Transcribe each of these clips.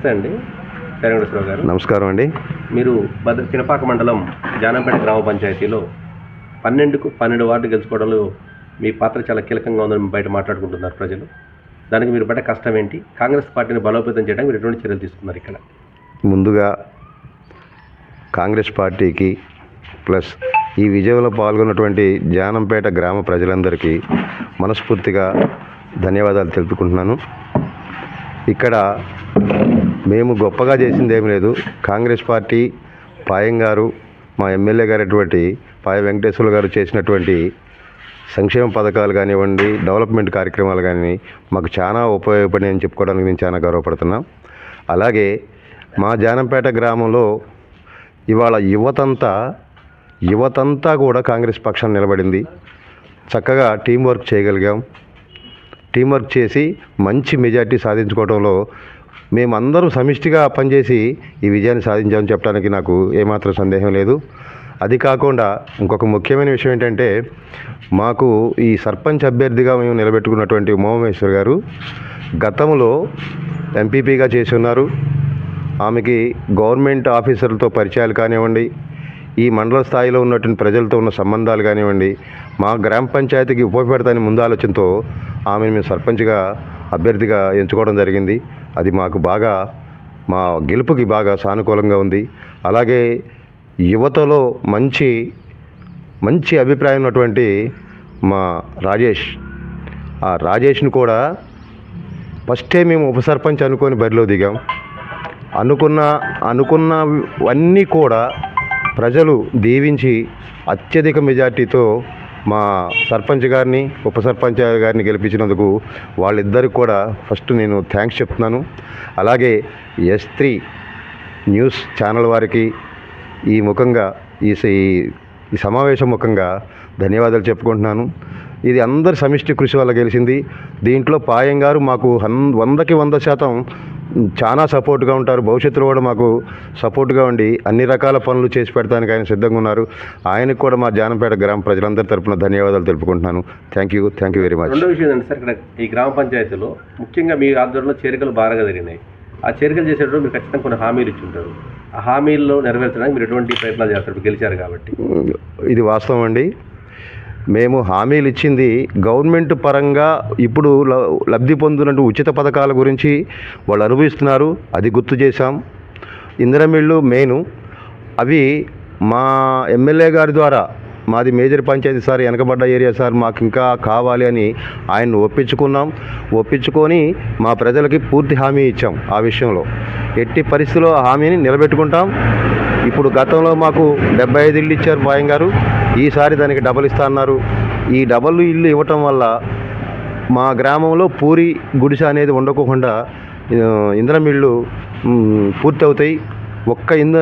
నమస్తే అండి. వెంకటేశ్వరరావు గారు. నమస్కారం అండి. మీరు భద్ర చినపాక మండలం జానంపేట గ్రామ పంచాయతీలో పన్నెండుకు పన్నెండు వార్డు గెలుచుకోవడంలో మీ పాత్ర చాలా కీలకంగా ఉందని బయట మాట్లాడుకుంటున్నారు ప్రజలు. దానికి మీరు పడ్డ కష్టం ఏంటి? కాంగ్రెస్ పార్టీని బలోపేతం చేయడానికి మీరు ఎటువంటి చర్యలు తీసుకున్నారు ఇక్కడ? ముందుగా కాంగ్రెస్ పార్టీకి ప్లస్ ఈ విజయంలో పాల్గొన్నటువంటి జానంపేట గ్రామ ప్రజలందరికీ మనస్ఫూర్తిగా ధన్యవాదాలు తెలుపుకుంటున్నాను. ఇక్కడ మేము గొప్పగా చేసింది ఏం లేదు. కాంగ్రెస్ పార్టీ పాయం గారు మా ఎమ్మెల్యే గారు అటువంటి పాయ వెంకటేశ్వర గారు చేసినటువంటి సంక్షేమ పథకాలు కానివ్వండి డెవలప్మెంట్ కార్యక్రమాలు కానీ మాకు చాలా ఉపయోగపడినాయని చెప్పుకోవడానికి నేను చాలా గర్వపడుతున్నాం. అలాగే మా జానంపేట గ్రామంలో ఇవాళ యువతంతా యువతంతా కూడా కాంగ్రెస్ పక్షాన్ని నిలబడింది. చక్కగా టీం వర్క్ చేయగలిగాం. టీం వర్క్ చేసి మంచి మెజార్టీ సాధించుకోవడంలో మేమందరూ సమిష్టిగా పనిచేసి ఈ విజయాన్ని సాధించామని చెప్పడానికి నాకు ఏమాత్రం సందేహం లేదు. అది కాకుండా ఇంకొక ముఖ్యమైన విషయం ఏంటంటే మాకు ఈ సర్పంచ్ అభ్యర్థిగా మేము నిలబెట్టుకున్నటువంటి ఉమామేశ్వర్ గారు గతంలో ఎంపీపీగా చేసి ఉన్నారు. ఆమెకి గవర్నమెంట్ ఆఫీసర్లతో పరిచయాలు కానివ్వండి ఈ మండల స్థాయిలో ఉన్నటువంటి ప్రజలతో ఉన్న సంబంధాలు కానివ్వండి మా గ్రామ పంచాయతీకి ఉపయోగపడతాని ముందాలోచనతో ఆమెను మేము సర్పంచ్గా అభ్యర్థిగా ఎంచుకోవడం జరిగింది. అది మాకు బాగా మా గెలుపుకి బాగా సానుకూలంగా ఉంది. అలాగే యువతలో మంచి మంచి అభిప్రాయం ఉన్నటువంటి మా రాజేష్. ఆ రాజేష్ని కూడా ఫస్టే మేము ఉప సర్పంచ్ అనుకొని బరిలో దిగాం. అనుకున్న అనుకున్నవన్నీ కూడా ప్రజలు దీవించి అత్యధిక మెజార్టీతో మా సర్పంచ్ గారిని ఉప సర్పంచ్ గారిని గెలిపించినందుకు వాళ్ళిద్దరికి కూడా ఫస్ట్ నేను థ్యాంక్స్ చెప్తున్నాను. అలాగే ఎస్ త్రీ న్యూస్ ఛానల్ వారికి ఈ ముఖంగా ఈ స- ఈ- ఈ సమావేశం ముఖంగా ధన్యవాదాలు చెప్పుకుంటున్నాను. ఇది అందరి సమిష్టి కృషి వల్ల గెలిచింది. దీంట్లో పాయం గారు మాకు హన్ వందకి వంద శాతం చాలా సపోర్ట్గా ఉంటారు. భవిష్యత్తులో కూడా మాకు సపోర్ట్గా ఉండి అన్ని రకాల పనులు చేసి పెడతానికి ఆయన సిద్ధంగా ఉన్నారు. ఆయనకు కూడా మా జానంపేట గ్రామ ప్రజలందరి తరపున ధన్యవాదాలు తెలుపుకుంటున్నాను. Thank you thank you very much రెండో విషయం ఏంటంటే సార్ ఇక్కడ ఈ గ్రామ పంచాయతీలో ముఖ్యంగా మీ ఆధ్వర్యంలో చేరికలు బాగా జరిగినాయి. ఆ చేరికలు చేసేటప్పుడు మీరు ఖచ్చితంగా కొన్ని హామీలు ఇచ్చి ఉంటారు. ఆ హామీల్లో నెరవేర్చడానికి మీరు ఎటువంటి ప్రయత్నాలు చేస్తారు? గెలిచారు కాబట్టి. ఇది వాస్తవం అండి. మేము హామీలు ఇచ్చింది గవర్నమెంట్ పరంగా ఇప్పుడు లబ్ధి పొందినట్టు ఉచిత పథకాల గురించి వాళ్ళు అనుభవిస్తున్నారు. అది గుర్తు చేశాం. ఇందిరమిళ్ళు మెయిన్ అవి మా ఎమ్మెల్యే గారి ద్వారా మాది మేజర్ పంచాయతీ సార్ వెనకబడ్డ ఏరియా సార్ మాకు ఇంకా కావాలి అని ఆయన్ని ఒప్పించుకున్నాం. ఒప్పించుకొని మా ప్రజలకి పూర్తి హామీ ఇచ్చాం ఆ విషయంలో. ఎట్టి పరిస్థితుల్లో హామీని నిలబెట్టుకుంటాం. ఇప్పుడు గతంలో మాకు డెబ్బై ఐదు ఇల్లు ఇచ్చారు బాయం గారు. ఈసారి దానికి డబల్ ఇస్తా అన్నారు. ఈ డబల్ ఇల్లు ఇవ్వటం వల్ల మా గ్రామంలో పూరి గుడిసె అనేది ఉండకోకుండా పూర్తి అవుతాయి ఒక్క ఇంద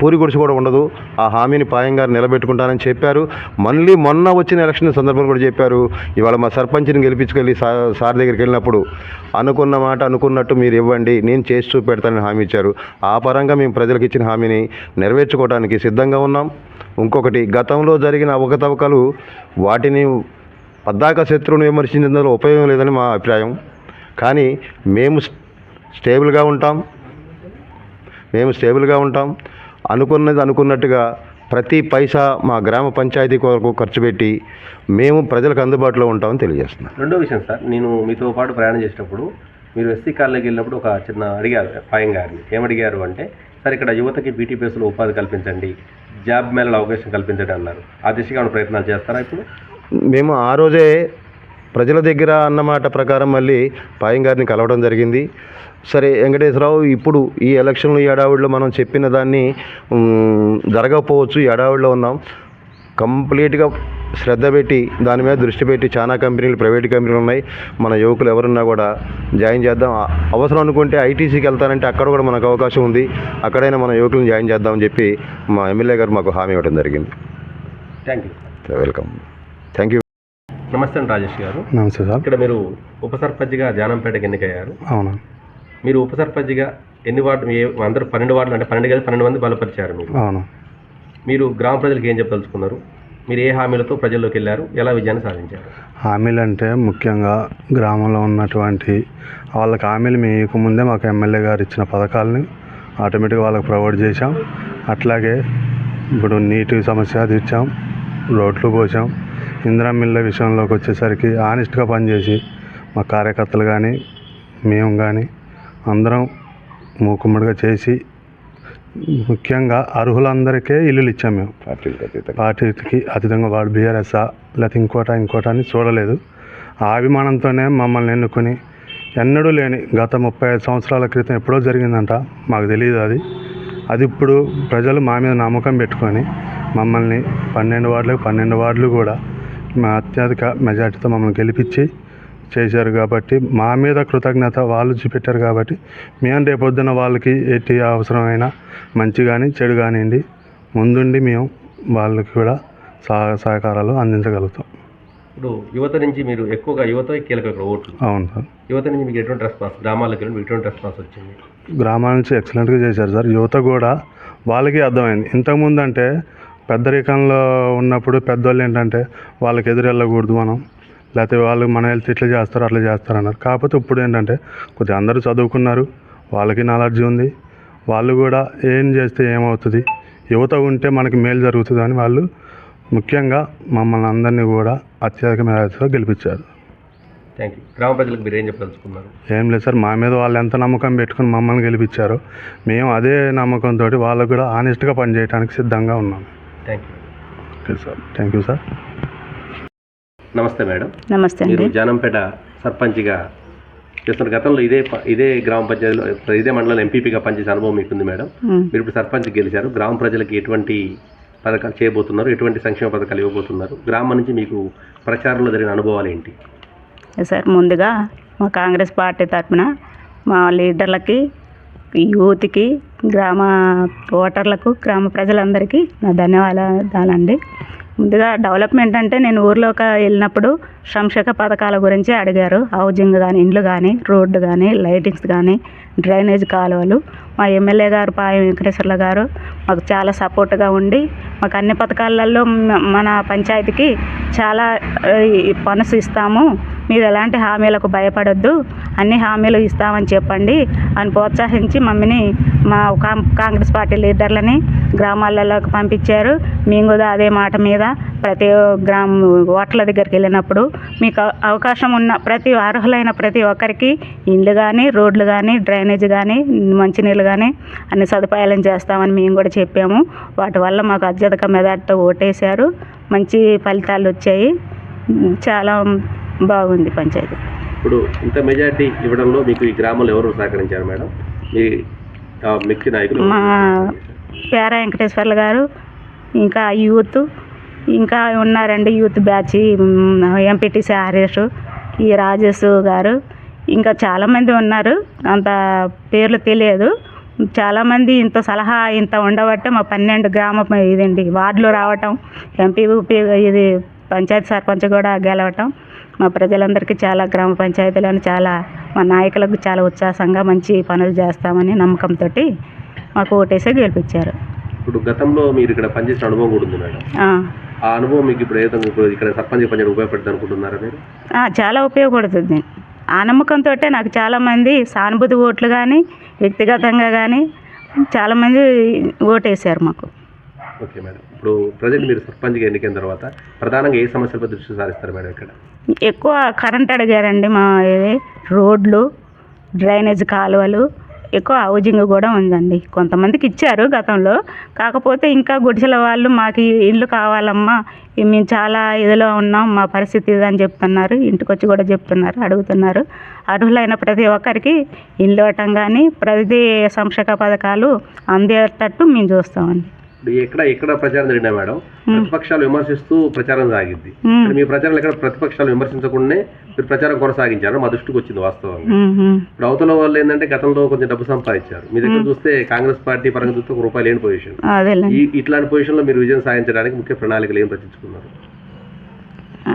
పూరి గుడిసి కూడా ఉండదు. ఆ హామీని పాయం గారు నిలబెట్టుకుంటానని చెప్పారు. మళ్ళీ మొన్న వచ్చిన ఎలక్షన్ సందర్భంలో కూడా చెప్పారు. ఇవాళ మా సర్పంచ్ని గెలిపించుకెళ్ళి సార్ సార్ దగ్గరికి వెళ్ళినప్పుడు అనుకున్న మాట అనుకున్నట్టు మీరు ఇవ్వండి నేను చేసి చూపెడతానని హామీ ఇచ్చారు. ఆ పరంగా మేము ప్రజలకు ఇచ్చిన హామీని నెరవేర్చుకోవడానికి సిద్ధంగా ఉన్నాం. ఇంకొకటి గతంలో జరిగిన అవకతవకలు వాటిని పద్దాక శత్రువును విమర్శించినందులో ఉపయోగం లేదని మా అభిప్రాయం. కానీ మేము స్టేబుల్గా ఉంటాం. మేము స్టేబుల్గా ఉంటాం. అనుకున్నది అనుకున్నట్టుగా ప్రతి పైసా మా గ్రామ పంచాయతీ కొరకు ఖర్చు పెట్టి మేము ప్రజలకు అందుబాటులో ఉంటామని తెలియజేస్తున్నాం. రెండో విషయం సార్ నేను మీతో పాటు ప్రయాణం చేసేటప్పుడు మీరు ఎస్సీ కాలనీకి వెళ్ళినప్పుడు ఒక చిన్న అడిగారు పాయం గారిని ఏమడిగారు అంటే సార్ ఇక్కడ యువతకి బీటీ బేస్లో ఉపాధి కల్పించండి జాబ్ మేళలో అవకాశం కల్పించండి అన్నారు. ఆ దిశగా ప్రయత్నాలు చేస్తారా ఇప్పుడు? మేము ఆ రోజే ప్రజల దగ్గర అన్నమాట ప్రకారం మళ్ళీ పాయం గారిని కలవడం జరిగింది. సరే వెంకటేశ్వరరావు ఇప్పుడు ఈ ఎలక్షన్లు ఏడావిడిలో మనం చెప్పిన దాన్ని జరగకపోవచ్చు ఏడావిడిలో ఉన్నాం. కంప్లీట్గా శ్రద్ధ పెట్టి దాని మీద దృష్టి పెట్టి చాలా కంపెనీలు ప్రైవేట్ కంపెనీలు ఉన్నాయి. మన యువకులు ఎవరున్నా కూడా జాయిన్ చేద్దాం. అవసరం అనుకుంటే ఐటీసీకి వెళ్తానంటే అక్కడ కూడా మనకు అవకాశం ఉంది. అక్కడైనా మన యువకులను జాయిన్ చేద్దామని చెప్పి మా ఎమ్మెల్యే గారు మాకు హామీ ఇవ్వడం జరిగింది. Thank you welcome. Thank you నమస్తే అండి రాజేష్ గారు. నమస్తే సార్. ఇక్కడ మీరు ఉప సర్పంచ్గా జానంపేటకి ఎన్నికయ్యారు? అవునా. మీరు ఉప సర్పంచ్గా ఎన్ని వార్డు అందరూ పన్నెండు వార్డులు అంటే పన్నెండు కలిసి పన్నెండు మంది బలపరిచారు మీరు. అవును. మీరు గ్రామ ప్రజలకు ఏం చెప్పదలుచుకున్నారు? మీరు ఏ హామీలతో ప్రజల్లోకి వెళ్ళారు? ఎలా విజయాన్ని సాధించారు? హామీలు అంటే ముఖ్యంగా గ్రామంలో ఉన్నటువంటి వాళ్ళకి హామీలు మీకు ముందే మాకు ఎమ్మెల్యే గారు ఇచ్చిన పథకాలని ఆటోమేటిక్గా వాళ్ళకి ప్రొవైడ్ చేశాం. అట్లాగే ఇప్పుడు నీటి సమస్య తీర్చాం రోడ్లు పోసాం ఇందిరా మిల్ల విషయంలోకి వచ్చేసరికి ఆనెస్ట్గా పనిచేసి మా కార్యకర్తలు కానీ మేము కానీ అందరం మూకుమ్మడిగా చేసి ముఖ్యంగా అర్హులందరికీ ఇల్లులు ఇచ్చాం మేము. పార్టీకి అతీతంగా వాడు బీఆర్ఎస్ఆ లేకపోతే ఇంకోట ఇంకోట అని చూడలేదు. ఆ అభిమానంతోనే మమ్మల్ని ఎన్నుకొని ఎన్నడూ లేని గత ముప్పై ఐదు సంవత్సరాల క్రితం ఎప్పుడో జరిగిందంట మాకు తెలియదు అది. అది ఇప్పుడు ప్రజలు మా మీద నమ్మకం పెట్టుకొని మమ్మల్ని పన్నెండు వార్డులకు పన్నెండు వార్డులు కూడా మా అత్యధిక మెజార్టీతో మమ్మల్ని గెలిపించి చేశారు కాబట్టి మా మీద కృతజ్ఞత వాళ్ళు చూపెట్టారు కాబట్టి మేము రేపొద్దున వాళ్ళకి ఎట్టి అవసరమైన మంచి కానీ చెడు కానివ్వండి ముందుండి మేము వాళ్ళకి కూడా సహ సహకారాలు అందించగలుగుతాం. ఇప్పుడు యువత నుంచి మీరు ఎక్కువగా యువత కీలక ఓట్లు. అవును సార్. యువత నుంచి మీకు ఎటువంటి రెస్పాన్స్ గ్రామాలకు వెళ్ళి ఎటువంటి రెస్పాన్స్ వచ్చింది? గ్రామాల నుంచి ఎక్సలెంట్గా చేశారు సార్. యువత కూడా వాళ్ళకి అర్థమైంది. ఇంతకుముందు అంటే పెద్దరికంలో ఉన్నప్పుడు పెద్దోళ్ళు ఏంటంటే వాళ్ళకి ఎదురు వెళ్ళకూడదు మనం. లేకపోతే వాళ్ళు మన వెళ్తే ఇట్లా చేస్తారు అట్లా చేస్తారు అన్నారు. కాకపోతే ఇప్పుడు ఏంటంటే కొద్దిగా అందరూ చదువుకున్నారు వాళ్ళకి నాలెడ్జ్ ఉంది. వాళ్ళు కూడా ఏం చేస్తే ఏమవుతుంది? యువత ఉంటే మనకి మేలు జరుగుతుంది అని వాళ్ళు ముఖ్యంగా మమ్మల్ని అందరినీ కూడా అత్యధిక మేధతో గెలిపించారు. థ్యాంక్ యూ గ్రామ ప్రజలకు మీరు ఏం చెప్పదలుచుకున్నారు? ఏం లేదు సార్ మా మీద వాళ్ళు ఎంత నమ్మకం పెట్టుకుని మమ్మల్ని గెలిపించారో మేము అదే నమ్మకంతో వాళ్ళకు కూడా ఆనెస్ట్గా పనిచేయడానికి సిద్ధంగా ఉన్నాం. Thank you okay sir thank you sir నమస్తే మేడం. నమస్తే మీరు జానంపేట సర్పంచ్గా చేస్తున్న గతంలో ఇదే ప- ఇదే గ్రామ పంచాయతీలో ఇదే మండలం ఎంపీపీగా పనిచేసే అనుభవం మీకుంది మేడం. మీరు ఇప్పుడు సర్పంచ్ గెలిచారు. గ్రామ ప్రజలకు ఎటువంటి పథకాలు చేయబోతున్నారు? ఎటువంటి సంక్షేమ పథకాలు ఇవ్వబోతున్నారు? గ్రామం నుంచి మీకు ప్రచారంలో జరిగిన అనుభవాలు ఏంటి? సార్ ముందుగా మా కాంగ్రెస్ పార్టీ తరఫున మా లీడర్లకి యూత్కి గ్రామ ఓటర్లకు గ్రామ ప్రజలందరికీ నా ధన్యవాదాలండి. ముందుగా డెవలప్మెంట్ అంటే నేను ఊర్లోకి వెళ్ళినప్పుడు సంక్షేమ పథకాల గురించి అడిగారు. హౌజింగ్ కానీ ఇండ్లు కానీ రోడ్డు కానీ లైటింగ్స్ కానీ డ్రైనేజ్ కాలువలు. మా ఎమ్మెల్యే గారు పాయ వెంకటేశ్వర్ల గారు మాకు చాలా సపోర్ట్గా ఉండి మాకు అన్ని పథకాలలో మన పంచాయతీకి చాలా ఆ, ఈ ఇస్తాము. మీరు ఎలాంటి హామీలకు భయపడొద్దు. అన్ని హామీలు ఇస్తామని చెప్పండి అని ప్రోత్సహించి మమ్మీని మా కాంగ్రెస్ పార్టీ లీడర్లని గ్రామాలలోకి పంపించారు. మేము కూడా అదే మాట మీద ప్రతి గ్రామ ఓట్ల దగ్గరికి వెళ్ళినప్పుడు మీకు అవ- అవకాశం ఉన్న ప్రతి అర్హులైన ప్రతి ఒక్కరికి ఇండ్లు కానీ రోడ్లు కానీ డ్రైనేజ్ కానీ మంచినీళ్ళు కానీ అన్ని సదుపాయాలను చేస్తామని మేము కూడా చెప్పాము. వాటి వల్ల మాకు అత్యధిక మెదడుతో ఓటేశారు. మంచి ఫలితాలు వచ్చాయి. చాలా బాగుంది పంచాయతీ. ఇప్పుడు ఇంత మెజార్టీ ఇవ్వడంలో మీకు ఈ గ్రామంలో ఎవరు సహకరించారు మేడం? మీ మా పేర వెంకటేశ్వర్లు గారు ఇంకా యూత్ ఇంకా ఉన్నారండి యూత్ బ్యాచ్ ఎంపీటీసీ హరీష్ ఈ రాజేష్ గారు ఇంకా చాలామంది ఉన్నారు. అంత పేర్లు తెలియదు. చాలామంది ఇంత సలహా ఇంత ఉండబట్టే మా పన్నెండు గ్రామ ఇదండి వార్డులు రావటం ఎంపీ ఇది పంచాయతీ సర్పంచ్ కూడా గెలవటం మా ప్రజలందరికీ చాలా గ్రామ పంచాయతీలను చాలా మా నాయకులకు చాలా ఉత్సాహంగా మంచి పనులు చేస్తామని నమ్మకంతో మాకు ఓటేసి గెలిపించారు. ఇప్పుడు గతంలో మీరు ఇక్కడ పనిచేసిన అనుభవం కూడా ఉంది మేడం. ఆ, అనుభవం మీకు ఇప్పుడు ఏదో ఇప్పుడు ఇక్కడ సర్పంచ్ పనిచేయడం ఉపయోగపడుతుంది అనుకుంటున్నారా మీరు? ఆ, చాలా ఉపయోగపడుతుంది. ఆ నమ్మకంతో నాకు చాలామంది సానుభూతి ఓట్లు కానీ వ్యక్తిగతంగా కానీ చాలామంది ఓటేశారు మాకు. Okay madam. ఇప్పుడు ప్రజెంట్ మీరు సర్పంచ్గా ఎన్నికైన తర్వాత ప్రధానంగా ఏ సమస్యలపై దృష్టి సారిస్తారు మేడం ఇక్కడ? ఎక్కువ కరెంట్ అడిగారండి మా ఇది రోడ్లు డ్రైనేజ్ కాలువలు ఎక్కువ హౌజింగ్ కూడా ఉందండి. కొంతమందికి ఇచ్చారు గతంలో. కాకపోతే ఇంకా గుడిసెల వాళ్ళు మాకు ఇల్లు కావాలమ్మా మేము చాలా ఇదిలో ఉన్నాం మా పరిస్థితి ఇది అని చెప్తున్నారు. ఇంటికి వచ్చి కూడా చెప్తున్నారు అడుగుతున్నారు. అర్హులైన ప్రతి ఒక్కరికి ఇల్లు ఇవ్వటం కానీ ప్రతి సంక్షేమ పథకాలు అందేటట్టు మేము చూస్తామండి. ఇప్పుడు ఎక్కడ ఎక్కడ ప్రచారం జరిగినా మేడం ప్రతిపక్షాలు విమర్శిస్తూ ప్రచారం సాగింది. మీ ప్రచారం ఎక్కడ ప్రతిపక్షాలు విమర్శించకుండానే మీరు ప్రచారం కొనసాగించారు మా దృష్టికి వచ్చింది వాస్తవంగా. ఇప్పుడు అవతల వాళ్ళు ఏంటంటే గతంలో కొంచెం డబ్బు సంపాదించారు. మీ దగ్గర చూస్తే కాంగ్రెస్ పార్టీ పరంగా చూస్తే ఒక రూపాయి లేని పొజిషన్ ఈ ఇట్లాంటి పొజిషన్లో మీరు విజయం సాధించడానికి ముఖ్య ప్రణాళికలు ఏం రచించుకున్నారు?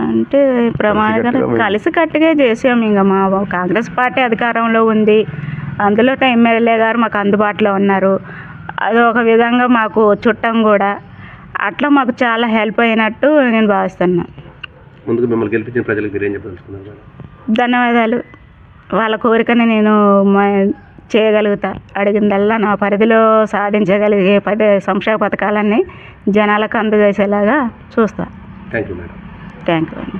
అంటే ప్రమాదకరం. కలిసి కట్టుగా చేసాం ఇంకా మా కాంగ్రెస్ పార్టీ అధికారంలో ఉంది. అందులో ఎమ్మెల్యే గారు మాకు అందుబాటులో ఉన్నారు. అది ఒక విధంగా మాకు చుట్టం కూడా. అట్లా మాకు చాలా హెల్ప్ అయినట్టు నేను భావిస్తున్నాను ముందుకు మిమ్మల్ని గెలిపించిన ప్రజలకు మీరు ఏం చెప్పదలుచుకున్నారు? మేడం ధన్యవాదాలు. వాళ్ళ కోరికని నేను చేయగలుగుతా. అడిగిందల్లా నా పరిధిలో సాధించగలిగే పది సంక్షేమ పథకాలన్నీ జనాలకు అందజేసేలాగా చూస్తా. Thank you madam thank you అండి